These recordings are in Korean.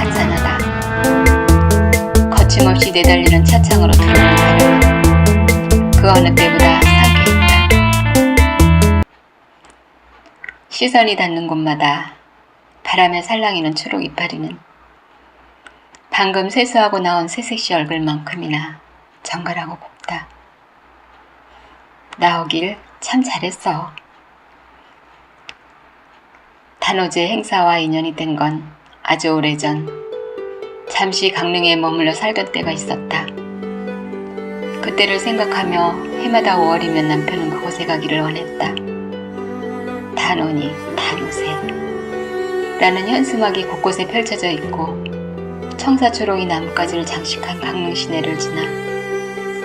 한산하다. 거침없이 내달리는 차창으로 들어오는 바람은 그 어느 때보다 상쾌했다. 시선이 닿는 곳마다 바람에 살랑이는 초록 이파리는 방금 세수하고 나온 새색시 얼굴만큼이나 정갈하고 곱다. 나오길 참 잘했어. 단오제 행사와 인연이 된 건 아주 오래전 잠시 강릉에 머물러 살던 때가 있었다. 그때를 생각하며 해마다 5월이면 남편은 그곳에 가기를 원했다. 단오니 단오새 라는 현수막이 곳곳에 펼쳐져 있고 청사초롱이 나뭇가지를 장식한 강릉 시내를 지나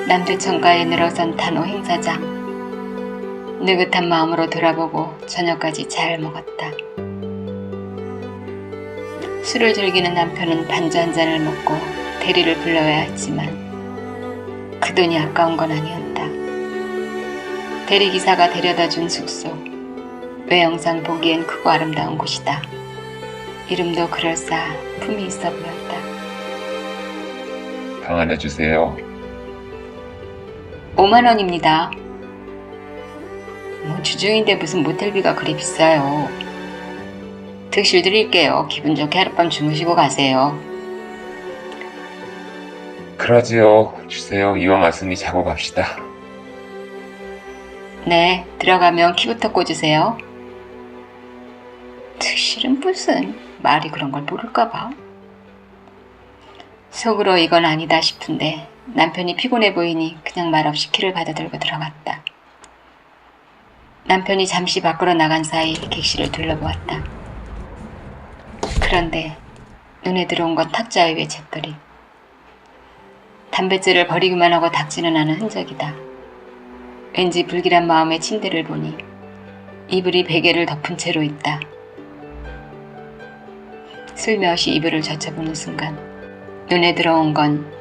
남대천가에 늘어선 단오 행사장 느긋한 마음으로 돌아보고 저녁까지 잘 먹었다. 술을 즐기는 남편은 반주 한 잔을 먹고 대리를 불러야 했지만 그 돈이 아까운 건 아니었다. 대리기사가 데려다 준 숙소. 외형상 보기엔 크고 아름다운 곳이다. 이름도 그럴싸 품이 있어 보였다. 방 하나 주세요. 5만 원입니다. 뭐 주중인데 무슨 모텔비가 그리 비싸요. 득실 드릴게요. 기분 좋게 하룻밤 주무시고 가세요. 그러지요. 주세요. 이왕 왔으니 자고 갑시다. 네, 들어가면 키부터 꽂으세요. 득실은 무슨 말이 그런 걸 모를까봐. 속으로 이건 아니다 싶은데 남편이 피곤해 보이니 그냥 말없이 키를 받아들고 들어갔다. 남편이 잠시 밖으로 나간 사이 객실을 둘러보았다. 그런데 눈에 들어온 건 탁자 위의 책거리. 담뱃재를 버리기만 하고 닦지는 않은 흔적이다. 왠지 불길한 마음의 침대를 보니 이불이 베개를 덮은 채로 있다. 슬며시 이불을 젖혀보는 순간 눈에 들어온 건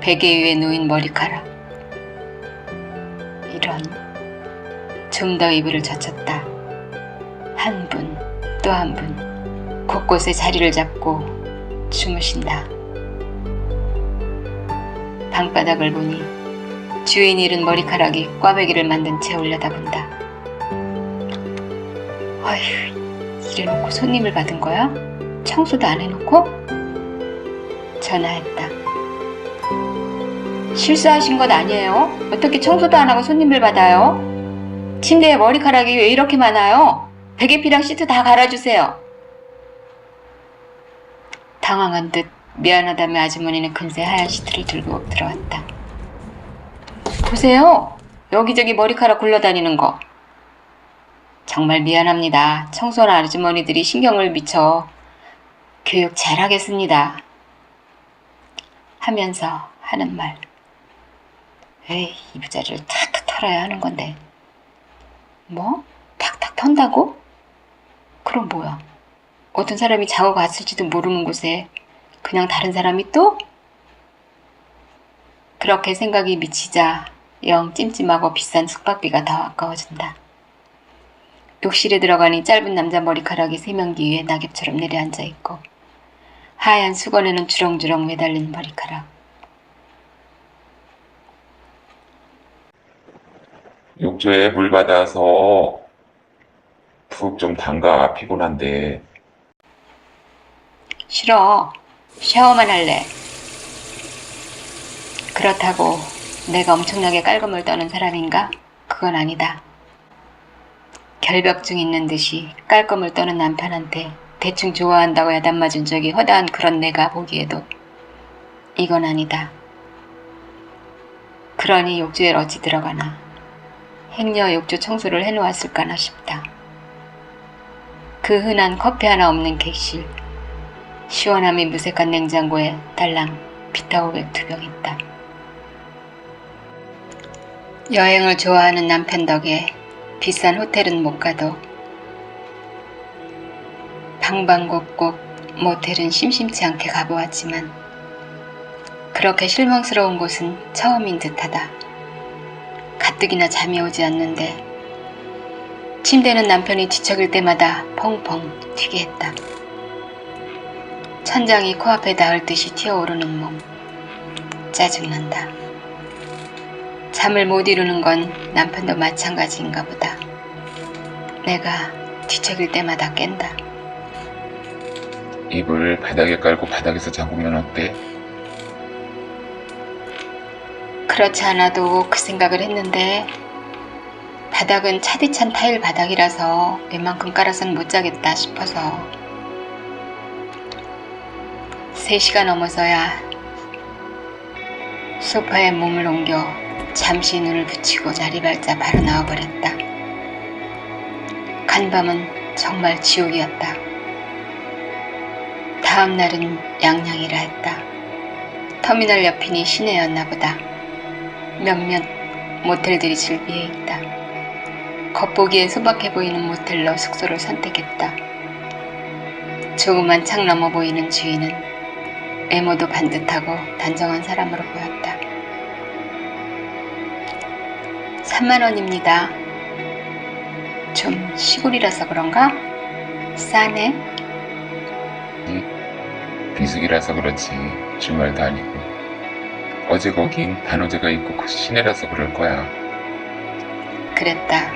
베개 위에 놓인 머리카락. 이런. 좀 더 이불을 젖혔다. 한 분, 또 한 분, 곳곳에 자리를 잡고 주무신다. 방바닥을 보니 주인 잃은 머리카락이 꽈배기를 만든 채 올려다본다. 어휴, 이래놓고 손님을 받은 거야? 청소도 안 해놓고? 전화했다. 실수하신 것 아니에요? 어떻게 청소도 안 하고 손님을 받아요? 침대에 머리카락이 왜 이렇게 많아요? 베개피랑 시트 다 갈아주세요. 당황한 듯 미안하다며 아주머니는 금세 하얀 시트를 들고 들어왔다. 보세요. 여기저기 머리카락 굴러다니는 거. 정말 미안합니다. 청소나 아주머니들이 신경을 미쳐 교육 잘하겠습니다. 하면서 하는 말. 에이, 이 부자리를 탁탁 털어야 하는 건데. 뭐? 탁탁 턴다고? 그럼 뭐야? 어떤 사람이 자고 갔을지도 모르는 곳에 그냥 다른 사람이 또? 그렇게 생각이 미치자 영 찜찜하고 비싼 숙박비가 더 아까워진다. 욕실에 들어가니 짧은 남자 머리카락이 세면기 위에 낙엽처럼 내려앉아 있고 하얀 수건에는 주렁주렁 매달린 머리카락. 욕조에 물 받아서 푹 좀 담가 피곤한데 싫어. 샤워만 할래. 그렇다고 내가 엄청나게 깔끔을 떠는 사람인가? 그건 아니다. 결벽증 있는 듯이 깔끔을 떠는 남편한테 대충 좋아한다고 야단 맞은 적이 허다한 그런 내가 보기에도 이건 아니다. 그러니 욕조에 어찌 들어가나. 행여 욕조 청소를 해놓았을까나 싶다. 그 흔한 커피 하나 없는 객실. 시원함이 무색한 냉장고에 달랑 비타오백 두 병 있다. 여행을 좋아하는 남편 덕에 비싼 호텔은 못 가도 방방곡곡 모텔은 심심치 않게 가보았지만 그렇게 실망스러운 곳은 처음인 듯하다. 가뜩이나 잠이 오지 않는데 침대는 남편이 뒤척일 때마다 펑펑 튀게 했다. 천장이 코앞에 닿을 듯이 튀어오르는 몸. 짜증난다. 잠을 못 이루는 건 남편도 마찬가지인가 보다. 내가 뒤척일 때마다 깬다. 이불 바닥에 깔고 바닥에서 자보면 어때? 그렇지 않아도 그 생각을 했는데 바닥은 차디찬 타일 바닥이라서 웬만큼 깔아선 못 자겠다 싶어서 3시가 넘어서야 소파에 몸을 옮겨 잠시 눈을 붙이고 자리 발자 바로 나와버렸다. 간밤은 정말 지옥이었다. 다음 날은 양양이라 했다. 터미널 옆이니 시내였나 보다. 몇몇 모텔들이 즐비해 있다. 겉보기에 소박해 보이는 모텔로 숙소를 선택했다. 조그만 창 넘어 보이는 주인은 외모도 반듯하고 단정한 사람으로 보였다. 3만 원입니다. 좀 시골이라서 그런가? 싸네. 비수기라서 그렇지 주말도 아니고 어제 거긴 단오제가 있고 그 시내라서 그럴 거야 그랬다.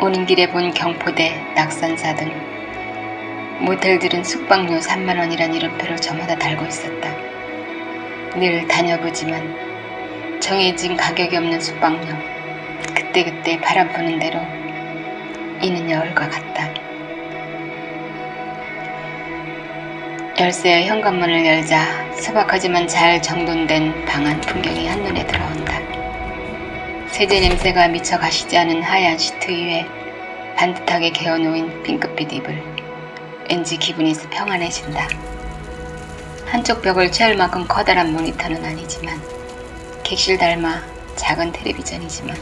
오는 길에 본 경포대, 낙산사 등 모텔들은 숙박료 3만 원이란 이름표를 저마다 달고 있었다. 늘 다녀보지만 정해진 가격이 없는 숙박료. 그때그때 바람 부는 대로 이는 여울과 같다. 열쇠 현관문을 열자 소박하지만 잘 정돈된 방 안 풍경이 한눈에 들어온다. 세제 냄새가 미쳐 가시지 않은 하얀 시트 위에 반듯하게 개어놓인 핑크빛 이불. 왠지 기분이 평안해진다. 한쪽 벽을 채울 만큼 커다란 모니터는 아니지만 객실 닮아 작은 텔레비전이지만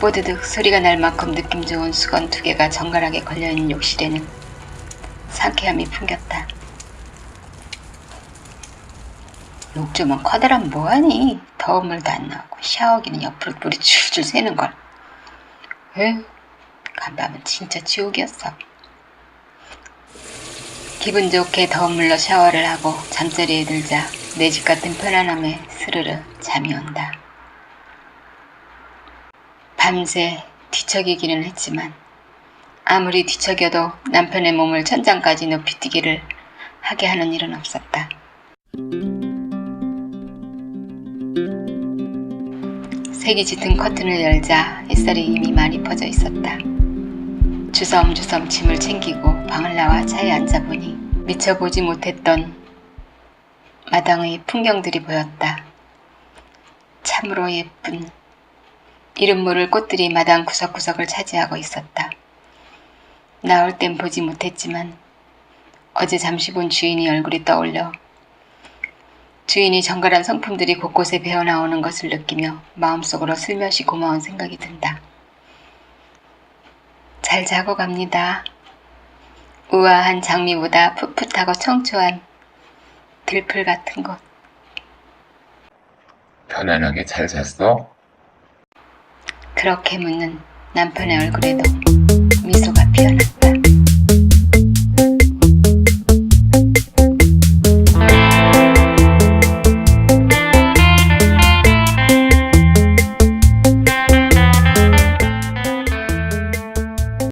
뽀드득 소리가 날 만큼 느낌 좋은 수건 두 개가 정갈하게 걸려있는 욕실에는 상쾌함이 풍겼다. 욕조만 커다란 뭐하니? 더운 물도 안 나오고 샤워기는 옆으로 물이 줄줄 새는 걸. 에휴, 간밤은 진짜 지옥이었어. 기분 좋게 더운 물로 샤워를 하고 잠자리에 들자 내 집 같은 편안함에 스르르 잠이 온다. 밤새 뒤척이기는 했지만 아무리 뒤척여도 남편의 몸을 천장까지 높이 뛰기를 하게 하는 일은 없었다. 색이 짙은 커튼을 열자 햇살이 이미 많이 퍼져 있었다. 주섬주섬 짐을 챙기고 방을 나와 차에 앉아보니 미처 보지 못했던 마당의 풍경들이 보였다. 참으로 예쁜 이름 모를 꽃들이 마당 구석구석을 차지하고 있었다. 나올 땐 보지 못했지만 어제 잠시 본 주인이 얼굴이 떠올려 주인이 정갈한 성품들이 곳곳에 배어나오는 것을 느끼며 마음속으로 슬며시 고마운 생각이 든다. 잘 자고 갑니다. 우아한 장미보다 풋풋하고 청초한 들풀 같은 것. 편안하게 잘 잤어? 그렇게 묻는 남편의 얼굴에도 미소가 피어났다.